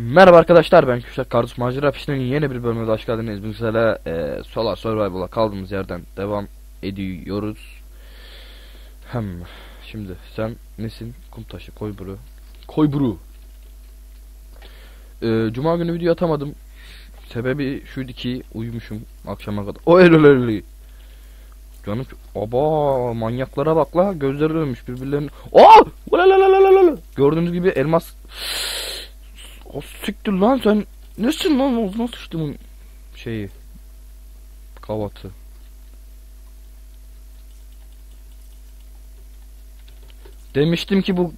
Merhaba arkadaşlar ben Küşat Kardus Macera Pişti'nin yeni bir bölümüne hoş geldiniz. Bugün sizlerle e, Solar Survival'a kaldığımız yerden devam ediyoruz. Hem şimdi sen nesin? Kum taşı koy buru. Koy buru. E, Cuma günü video atamadım. Sebebi şuydu ki uyumuşum akşama kadar. O el el. Canım aba manyaklara bak la gözleri dönmüş birbirlerine. Aa! Gördüğünüz gibi elmas o siktir lan sen nesin lan ağzına sıçtımın şeyi kavatı. Demiştim ki bu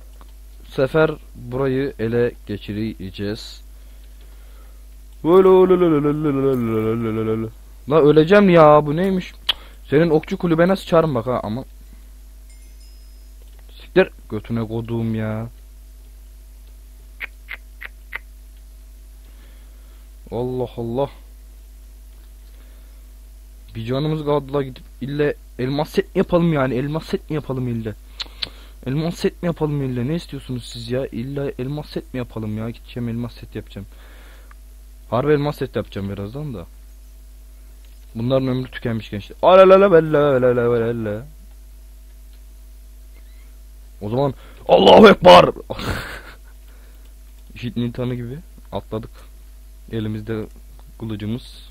sefer burayı ele geçireceğiz. La öleceğim ya bu neymiş? Senin okçu kulübene sıçarım bak ha ama. Siktir götüne koduğum ya. Allah Allah. Bir canımız kaldı la gidip ille elmas set mi yapalım yani elmas set mi yapalım ille. Elmas set mi yapalım ille ne istiyorsunuz siz ya illa elmas set mi yapalım ya gideceğim elmas set yapacağım. Harbi elmas set yapacağım birazdan da. Bunların ömrü tükenmiş gençler. Alalala bella bella bella. O zaman Allahu Ekber. İşit tanı gibi atladık. Elimizde kılıcımız.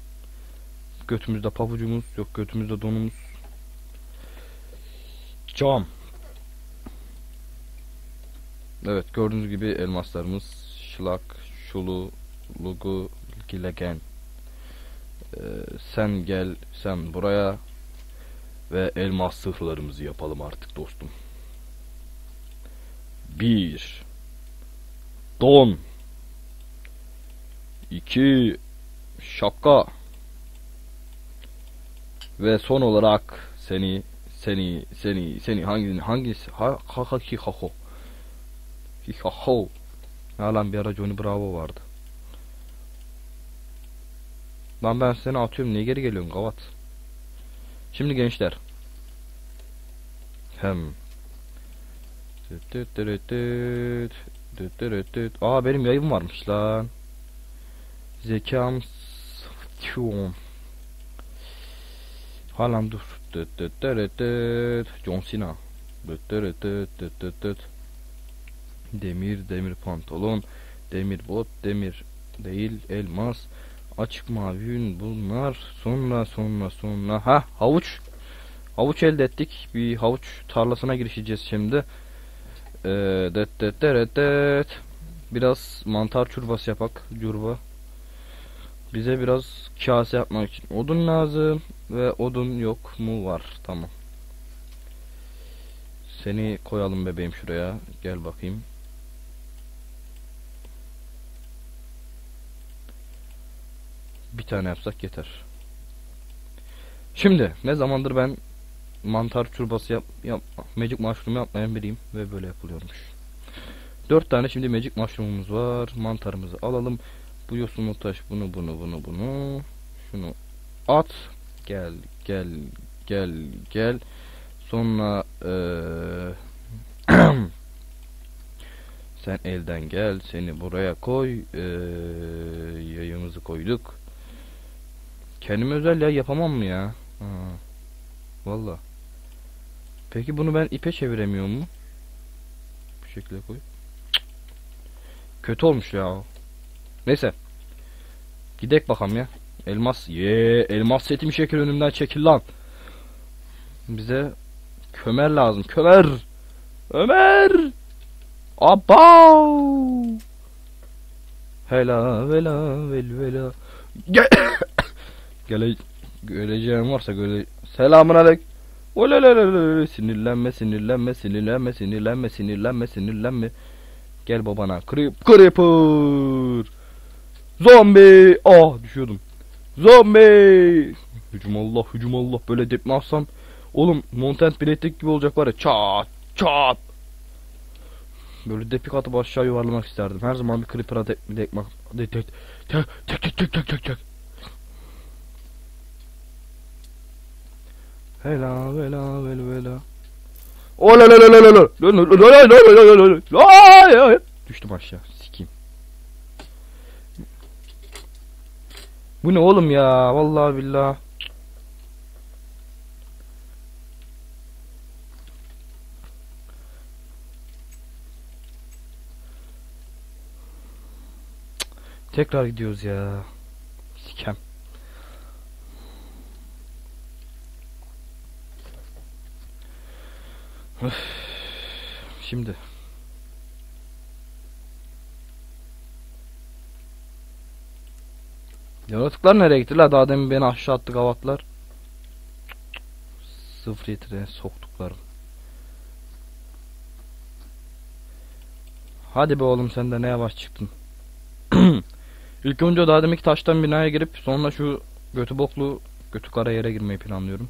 Götümüzde pabucumuz. Yok götümüzde donumuz. Cam. Evet gördüğünüz gibi elmaslarımız. Şılak, şulu, lugu, gilegen. Ee, sen gel sen buraya ve elmas sırlarımızı yapalım artık dostum. Bir. Don. 2 şapka. Ve son olarak seni seni seni seni. Hangi hangisi? Ha ha ha hi ha ho. Hi ha ho. Lan bir ara Johnny Bravo vardı. Lan ben seni atıyorum niye geri geliyorsun kavat şimdi gençler. Hem. Aa benim yayım varmış lan Zekam Tüum. Haaland dur. John Cena. Demir, demir pantolon, demir bot, demir değil, elmas, açık mavi yün bunlar. Sonra sonra sonra ha havuç. Havuç elde ettik. Bir havuç tarlasına girişeceğiz şimdi. Ee, det det det det. Biraz mantar çorbası yapak. Curba. Bize biraz kase yapmak için odun lazım ve odun yok mu var tamam. Seni koyalım bebeğim şuraya gel bakayım. Bir tane yapsak yeter. Şimdi ne zamandır ben mantar çorbası yap, yap magic mushroom yapmayan biriyim ve böyle yapılıyormuş. Dört tane şimdi magic mushroom'umuz var. Mantarımızı alalım. Bu yosunlu taş bunu bunu bunu bunu. Şunu at. Gel gel gel gel. Sonra ee, sen elden gel. Seni buraya koy. Ee, yayımızı koyduk. Kendime özel ya yapamam mı ya? Ha. Valla. Peki bunu ben ipe çeviremiyor mu? Bu şekilde koy. Kötü olmuş ya. Neyse. Gidek bakalım ya. Elmas. Ye, elmas setim şekil önümden çekil lan. Bize kömer lazım. Kömer. Ömer. Abav. Hela vela vel vela. Gel. Gele geleceğim varsa göre. Selamun. Olelelele sinirlenme sinirlenme sinirlenme sinirlenme sinirlenme sinirlenme. Gel babana. Creep creeper. Zombi! Ah düşüyordum. Zombi! Hücum Allah, hücum Allah. Böyle depme atsam. Oğlum Montent biletlik gibi olacak var ya. Çat, çat. Böyle depik atıp aşağı yuvarlamak isterdim. Her zaman bir creeper'a dekmek. Dek, dek, dek, dek, dek, dek, dek, dek. Hela, hela, hela, hela. Ola oh, la la la la la. Düştüm aşağı. Bu ne oğlum ya? Vallahi billah. Tekrar gidiyoruz ya. Sikem. Şimdi. Yaratıklar nereye gitti la? Daha demin beni aşağı attı gavatlar. Sıfır yetire soktuklarım. Hadi be oğlum sen de ne yavaş çıktın. İlk önce daha demek taştan binaya girip sonra şu götü boklu götü kara yere girmeyi planlıyorum.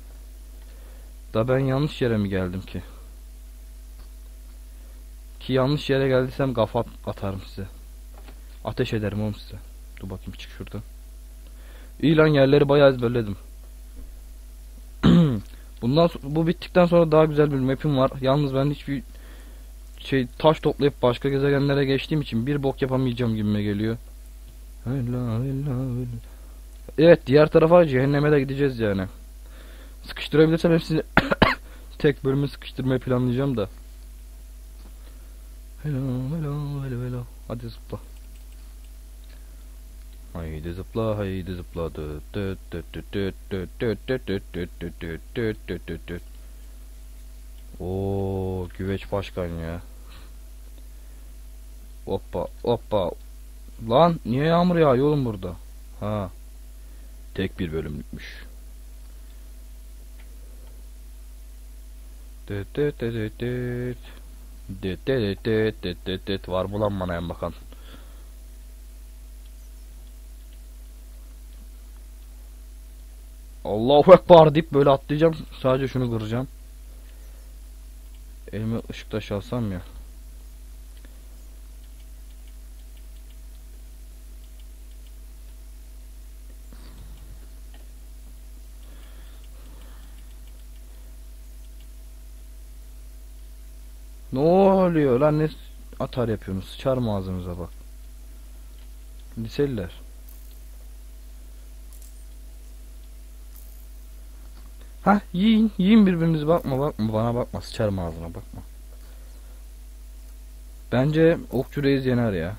Da ben yanlış yere mi geldim ki? Ki yanlış yere geldiysem kafa at- atarım size. Ateş ederim oğlum size. Dur bakayım çık şuradan. İyi lan yerleri bayağı ezberledim. Bundan bu bittikten sonra daha güzel bir map'im var. Yalnız ben hiçbir şey taş toplayıp başka gezegenlere geçtiğim için bir bok yapamayacağım gibime geliyor. Evet diğer tarafa cehenneme de gideceğiz yani. Sıkıştırabilirsem hepsini tek bölümü sıkıştırmayı planlayacağım da. Hello, hello, hello, hello. Hadi zıpla. Haydi zıpla, haydi zıpla. Dıt dıt dıt dıt dıt dıt dıt dıt dıt dıt dıt dıt dıt dıt dıt dıt. Oo, güveç başkan ya. Hoppa, hoppa. Lan niye yağmur yağıyor oğlum burada? Ha. Tek bir bölümlükmüş. Dıt dıt dıt dıt. Dıt dıt dıt dıt dıt dıt. Var mı lan bana en bakan? Allahu Ekber deyip böyle atlayacağım. Sadece şunu kıracağım. Elime ışık taşı alsam ya. Ne oluyor lan ne atar yapıyorsunuz? Sıçarım ağzınıza bak. Liseliler. Ha yiyin yiyin birbirinize bakma bakma bana bakma sıçarım ağzına bakma. Bence okçu reis yener ya.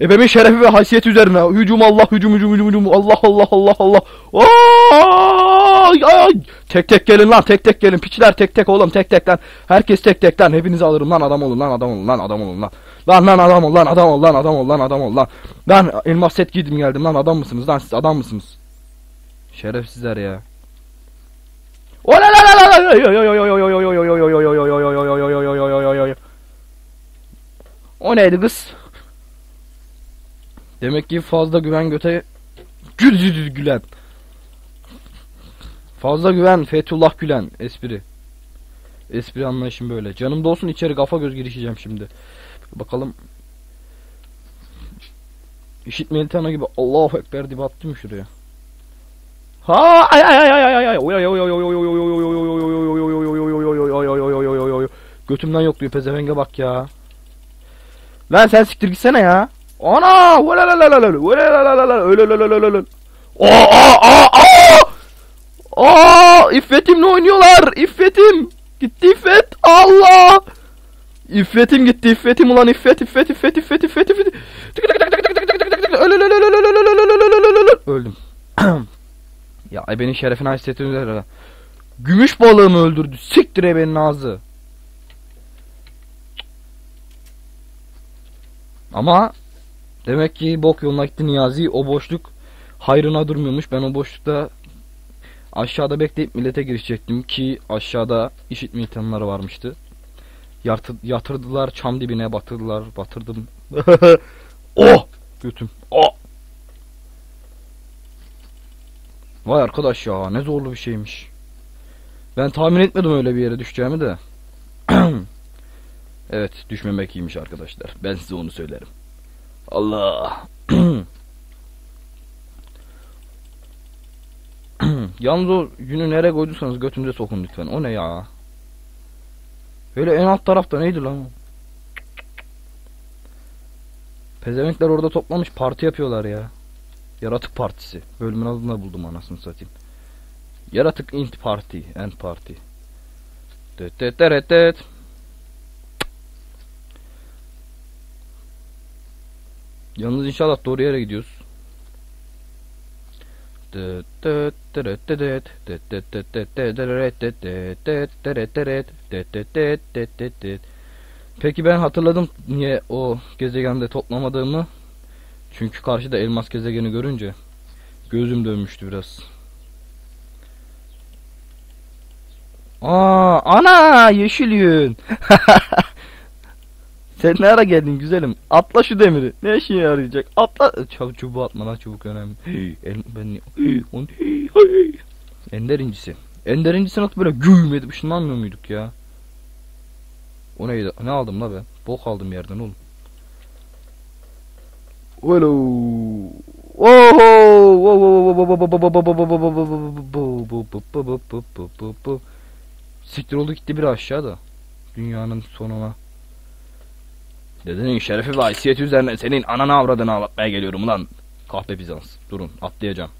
Ebemin şerefi ve haysiyeti üzerine. Hücum Allah, hücum, hücum, hücum, hücum. Allah, Allah, Allah, Allah. Ay, ay. Tek tek gelin lan, tek tek gelin. Piçler tek tek oğlum, tek tek lan. Herkes tek tek lan. Hepinizi alırım lan. Adam olun lan, adam olun lan, adam olun lan. Lan lan adam ol lan, adam ol lan, adam ol lan, adam ol lan. Ben elmas set giydim geldim lan. Adam mısınız lan siz? Adam mısınız? Şerefsizler ya. O neydi kız? Demek ki fazla güven göte gül gül gülen. Fazla güven Fethullah Gülen espri. Espri anlayışım böyle. Canım olsun içeri kafa göz girişeceğim şimdi. Bakalım. İşitmeli tane gibi Allahu Ekber diye attım şuraya. Ha ay ay ay ay ay ay oy oy oy oy oy oy oy oy oy oy oy Götümden yokluyor pezevenge bak ya. Lan sen siktir gitsene ya. Ana! Aa aa aa! Aa! İffetimle oynuyorlar. İffetim. Gitti İffet. Allah! İffetim gitti. İffetim ulan İffet İffet İffet İffet İffet İffet. Öldüm. ya ebenin şerefine hasretim Gümüş balığımı öldürdü. Siktir ebenin ağzı. Ama demek ki bok yoluna gitti Niyazi. O boşluk hayrına durmuyormuş. Ben o boşlukta aşağıda bekleyip millete girişecektim ki aşağıda işitme imkanları varmıştı. Yatı, yatırdılar çam dibine batırdılar. Batırdım. oh! Götüm. Oh! Vay arkadaş ya ne zorlu bir şeymiş. Ben tahmin etmedim öyle bir yere düşeceğimi de. evet düşmemek iyiymiş arkadaşlar. Ben size onu söylerim. Allah. Yalnız o yünü nereye koyduysanız götünüze sokun lütfen. O ne ya? Öyle en alt tarafta neydi lan o? Pezevenkler orada toplamış parti yapıyorlar ya. Yaratık partisi. Bölümün adını buldum anasını satayım. Yaratık int party, end party. Dıt dıt dıt dıt. Yalnız inşallah doğru yere gidiyoruz. Dıt dıt dırıt dıdıt. Dıt dıt dıt dıt dıdırıt dıt dıt dıt dırıt dırıt. Dıt dıt dıt dıt dıt dıt. Peki ben hatırladım niye o gezegende toplamadığımı. Çünkü karşıda elmas gezegeni görünce gözüm dönmüştü biraz. Aa, ana yeşil yün. Sen ne ara geldin güzelim? Atla şu demiri. Ne işe yarayacak? Atla. Çabuk çubuğu atma lan çubuk önemli. Hey, el, ben on- hey, hey. Ender incisi. Ender nasıl böyle güm edip ışınlanmıyor muyduk ya? O neydi? Ne aldım la ben? Bok aldım yerden oğlum. Hello. Oho. Siktir oldu gitti bir aşağıda. Dünyanın sonuna. Dedenin şerefi ve haysiyeti üzerine senin ananı avradını ağlatmaya geliyorum ulan. Kahpe Bizans. Durun atlayacağım.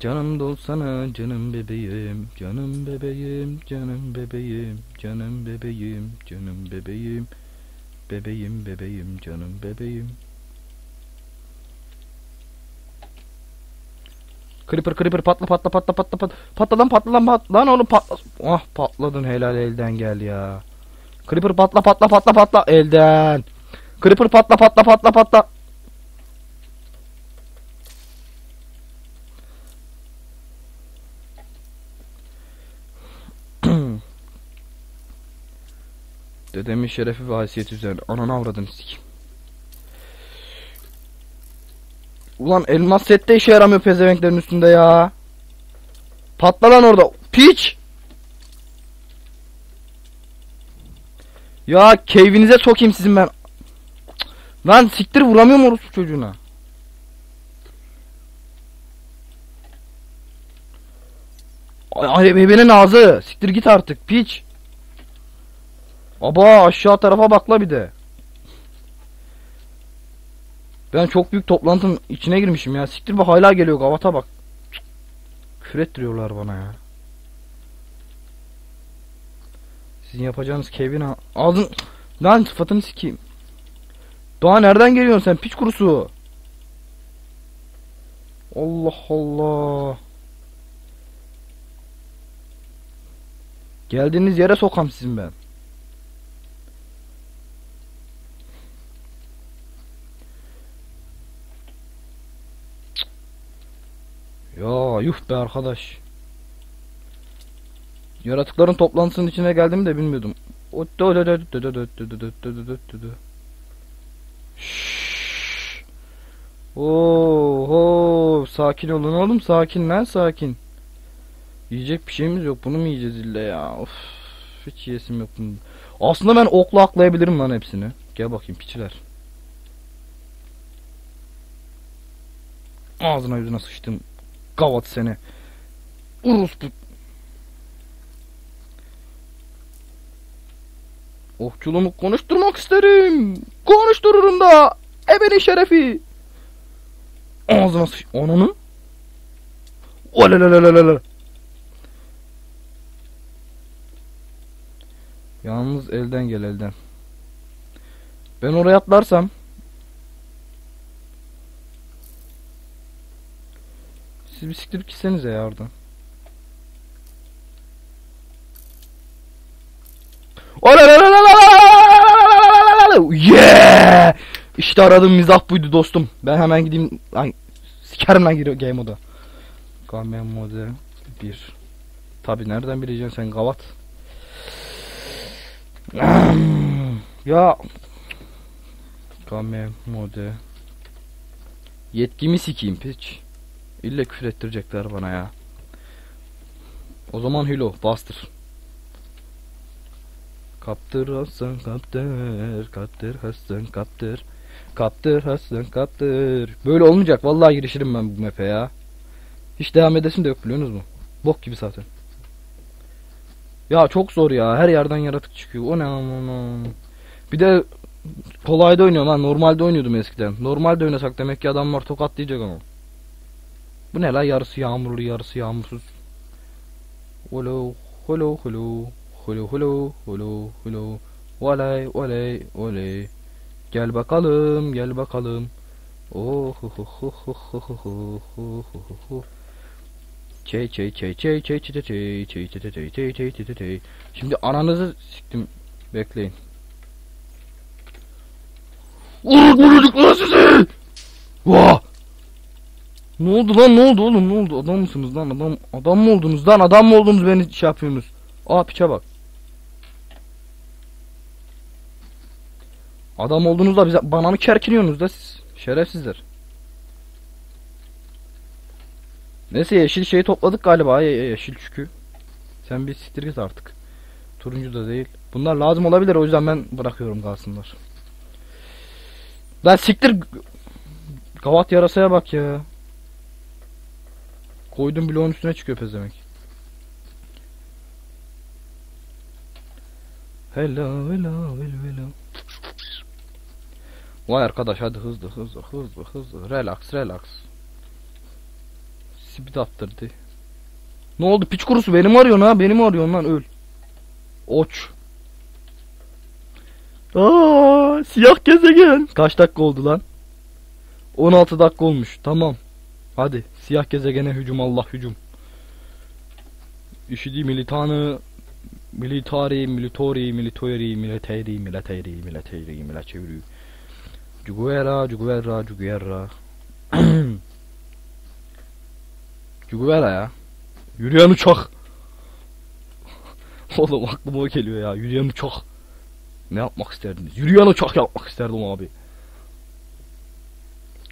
Canım dolsana canım bebeğim, canım bebeğim, canım bebeğim, canım bebeğim, canım bebeğim, bebeğim bebeğim, canım bebeğim. Creeper creeper patla patla patla patla patla patla lan patla lan patla lan oğlum patla. Ah patladın helal elden gel ya. Creeper patla patla patla patla elden. Creeper patla patla patla patla. Dedemin şerefi ve haysiyeti üzerine. Ananı avradını sikeyim. Ulan elmas sette işe yaramıyor pezevenklerin üstünde ya. Patla lan orada. Piç. Ya keyfinize sokayım sizin ben. Lan siktir vuramıyorum orospu çocuğuna. Ay bebenin ağzı. Siktir git artık piç. Aba aşağı tarafa bakla bir de. Ben çok büyük toplantının içine girmişim ya. Siktir bak hala geliyor gavata bak. Küfür ettiriyorlar bana ya. Sizin yapacağınız keyfini al- aldın. Lan sıfatını sikeyim. Daha nereden geliyorsun sen piç kurusu? Allah Allah. Geldiğiniz yere sokam sizin ben. Ya yuh be arkadaş. Yaratıkların toplantısının içine geldiğimi de bilmiyordum. Oho, sakin olun oğlum sakin lan sakin. Yiyecek bir şeyimiz yok bunu mu yiyeceğiz illa ya of hiç yesim yok bunu. Aslında ben okla aklayabilirim lan hepsini. Gel bakayım piçiler. Ağzına yüzüne sıçtım. Gavat seni. Uruspu. Okçuluğumu konuşturmak isterim. Konuştururum da. Ebenin şerefi. Ağzına sıç... Onunu. Olalalalala. Yalnız elden gel elden. Ben oraya atlarsam Siz bir siktirip gitsenize ya oradan. Yeah! İşte aradığım mizah buydu dostum. Ben hemen gideyim. Ay, sikerim lan giriyor game moda. Game mode 1. Tabi nereden bileceksin sen gavat? ya Game mode Yetkimi sikeyim piç. İlle küfür ettirecekler bana ya. O zaman Hilo bastır. Kaptır Hasan kaptır. Kaptır Hasan kaptır. Kaptır Hasan kaptır. Böyle olmayacak. Vallahi girişirim ben bu map'e ya. Hiç devam edesim de yok biliyorsunuz mu? Bok gibi zaten. Ya çok zor ya. Her yerden yaratık çıkıyor. O ne aman. Bir de kolayda oynuyorum ha. Normalde oynuyordum eskiden. Normalde oynasak demek ki adamlar tokatlayacak ama. Bu ne la yarısı yağmurlu yarısı yağmursuz. Holo holo holo holo holo holo holo olay olay olay Gel bakalım gel bakalım. Oh ho ho ho ho ho ho ho ho ho ho. Çey çey çey çey çey çey çey çey çey çey çey çey çey çey Şimdi ananızı siktim. Bekleyin. Vurun lan sizi! Vah! Ne oldu lan ne oldu oğlum ne oldu? Adam mısınız lan? Adam adam mı oldunuz lan? Adam mı oldunuz beni şey yapıyorsunuz? Aa piçe bak. Adam olduğunuzda bize bana mı kerkiniyorsunuz da siz? Şerefsizler. Neyse yeşil şeyi topladık galiba. Ye- ye- yeşil çükü. Sen bir siktir git artık. Turuncu da değil. Bunlar lazım olabilir o yüzden ben bırakıyorum kalsınlar. Lan siktir. Gavat yarasaya bak ya Koydum bloğun üstüne çıkıyor pezemek. Hello hello hello. Vay arkadaş hadi hızlı hızlı hızlı hızlı relax relax. Speed attırdı. Ne oldu piç kurusu beni mi arıyorsun ha beni mi lan öl. Oç. Aa, siyah gezegen. Kaç dakika oldu lan? 16 dakika olmuş. Tamam. Hadi siyah gezegene hücum Allah hücum. İşidi militanı militari militori militori militeri militeri militeri militeri Cuguera Cuguera Cuguera Cuguera ya. Yürüyen uçak. Oğlum aklıma o geliyor ya. Yürüyen uçak. Ne yapmak isterdiniz? Yürüyen uçak yapmak isterdim abi.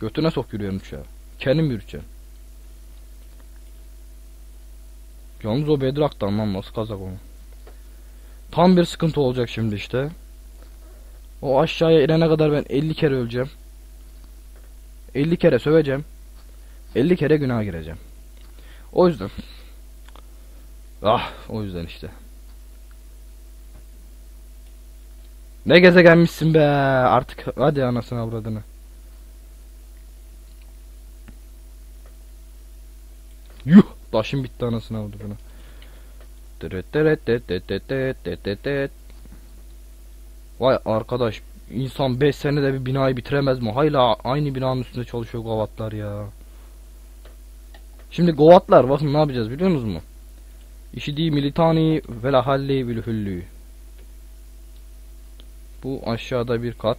Götüne sok yürüyen uçağı Kendim yürüteceğim. Yalnız o Bedrock'tan lan nasıl kazak onu. Tam bir sıkıntı olacak şimdi işte. O aşağıya inene kadar ben 50 kere öleceğim. 50 kere söveceğim. 50 kere günah gireceğim. O yüzden. Ah o yüzden işte. Ne gezegenmişsin be artık hadi anasını avradını. Yuh! Taşım bitti anasını avradı bunu. Vay arkadaş insan 5 senede bir binayı bitiremez mi? Hayla aynı binanın üstünde çalışıyor gavatlar ya. Şimdi gavatlar bakın ne yapacağız biliyor musunuz mu? İşi değil militani ve la halli bil hüllü. Bu aşağıda bir kat.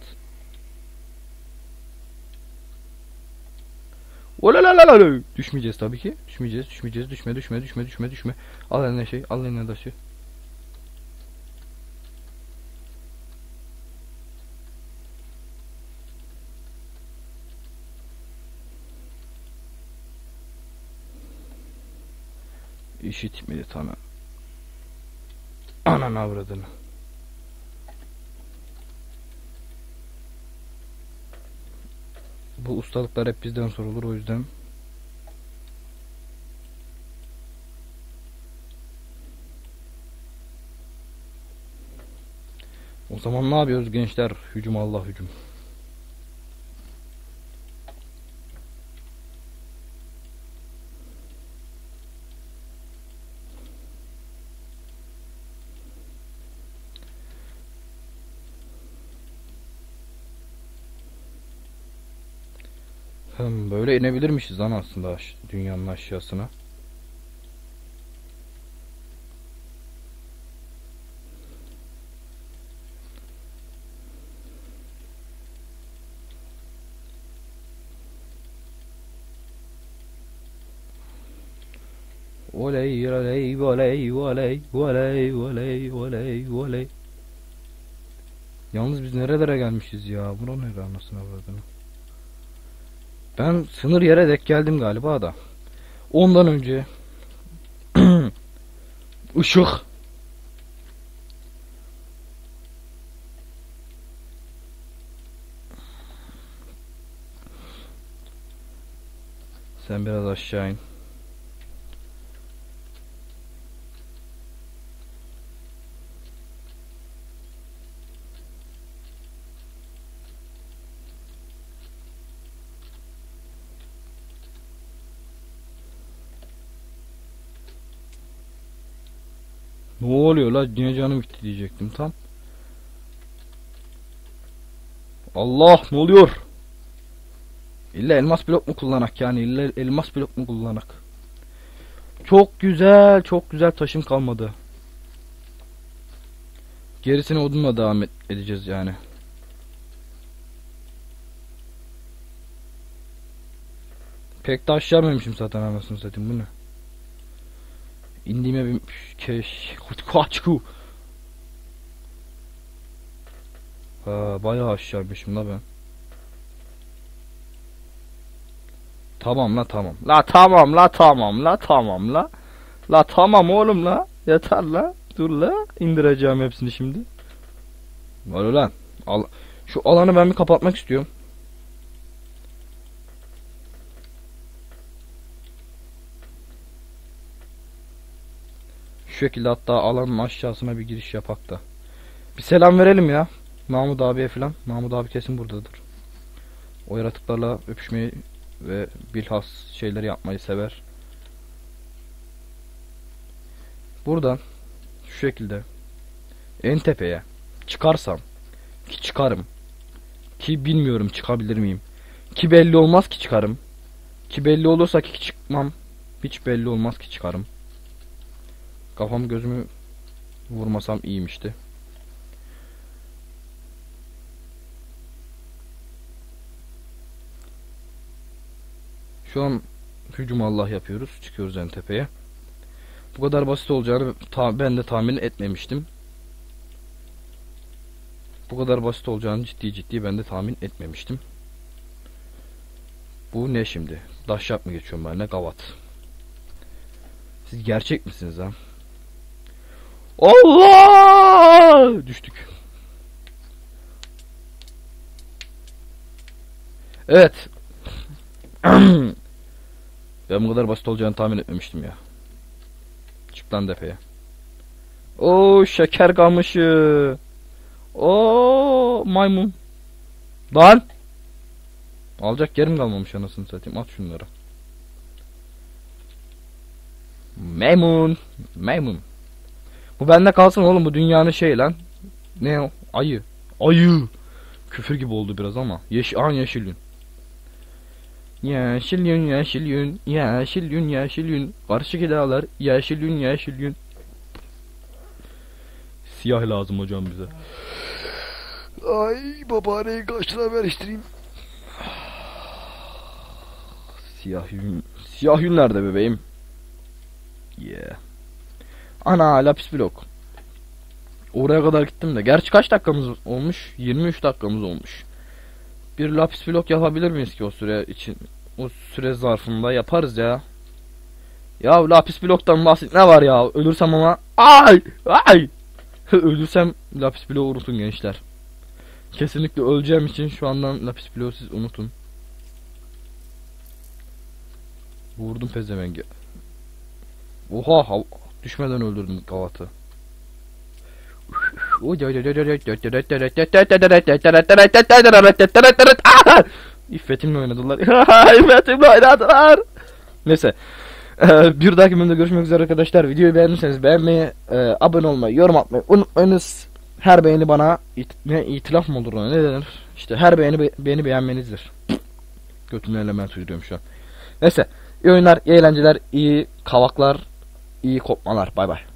Olalalalala. Düşmeyeceğiz tabii ki. Düşmeyeceğiz, düşmeyeceğiz. Düşme, düşme, düşme, düşme, düşme. Al eline şey, al eline taşı. İşit militanı. Ananı avradını. Bu ustalıklar hep bizden sorulur o yüzden. O zaman ne yapıyoruz gençler? Hücum Allah hücum. Hem böyle inebilirmişiz lan aslında dünyanın aşağısına. Oley oley oley oley oley oley oley oley Yalnız biz nerelere gelmişiz ya? Bura nere anasını avradını? Ben sınır yere dek geldim galiba da. Ondan önce ışık Sen biraz aşağı in. Ne oluyor la? Niye canım gitti diyecektim tam. Allah ne oluyor? İlla elmas blok mu kullanak yani? İlla elmas blok mu kullanak? Çok güzel, çok güzel taşım kalmadı. Gerisini odunla devam et- edeceğiz yani. Pek aşağı inmemişim zaten anasını satayım bu ne? İndiğime bir keş kaçku. Ha bayağı aşağıymışım la ben. Tamam la tamam. La tamam la tamam la tamam la. La tamam oğlum la. Yeter la. Dur la. İndireceğim hepsini şimdi. Var ulan. Al. Şu alanı ben bir kapatmak istiyorum. Şu şekilde hatta alanın aşağısına bir giriş yapak da. Bir selam verelim ya. Mahmut abiye falan. Mahmut abi kesin buradadır. O yaratıklarla öpüşmeyi ve bilhas şeyleri yapmayı sever. Buradan şu şekilde en tepeye çıkarsam ki çıkarım ki bilmiyorum çıkabilir miyim ki belli olmaz ki çıkarım ki belli olursa ki çıkmam hiç belli olmaz ki çıkarım kafam gözümü vurmasam iyiymişti Şu an hücum Allah yapıyoruz. Çıkıyoruz en tepeye. Bu kadar basit olacağını ben de tahmin etmemiştim. Bu kadar basit olacağını ciddi ciddi ben de tahmin etmemiştim. Bu ne şimdi? Daşyap mı geçiyorum ben ne gavat? Siz gerçek misiniz ha? Allah! Düştük. Evet. Ben bu kadar basit olacağını tahmin etmemiştim ya. Çık lan depeye. Oo şeker kamışı. Oo maymun. Lan. Alacak yerim kalmamış anasını satayım. At şunları. Maymun. Maymun. Bu bende kalsın oğlum bu dünyanın şey lan. Ne o? Ayı. Ayı. Küfür gibi oldu biraz ama. Yeşil, an yeşil yün. Yeşil yün yeşil yün yeşil yün yeşil yün Karşı dağlar yeşil yün yeşil yün Siyah lazım hocam bize Ay babaanneyi kaç lira veriştireyim. Siyah yün Siyah yün nerede bebeğim Yeah Ana lapis blok Oraya kadar gittim de. Gerçi kaç dakikamız olmuş? 23 dakikamız olmuş. Bir lapis blok yapabilir miyiz ki o süre için? O süre zarfında yaparız ya. Ya lapis bloktan bahset ne var ya? Ölürsem ama Ay! Ay! Ölürsem lapis bloğu unutun gençler. Kesinlikle öleceğim için şu andan lapis bloğu siz unutun. Vurdum pezevengi. Oha düşmeden öldürdüm gavatı. Ah! İffetimle oynadılar. İffetimle oynadılar. Neyse. Ee, bir dahaki bölümde görüşmek üzere arkadaşlar. Videoyu beğendiyseniz beğenmeyi, e, abone olmayı, yorum atmayı unutmayınız. Her beğeni bana it- ne itilaf mı olur ona ne denir? İşte her beğeni be- beğeni beğenmenizdir. Götümle element uyduruyorum şu an. Neyse. İyi oyunlar, iyi eğlenceler, iyi kavaklar, iyi kopmalar. Bay bay.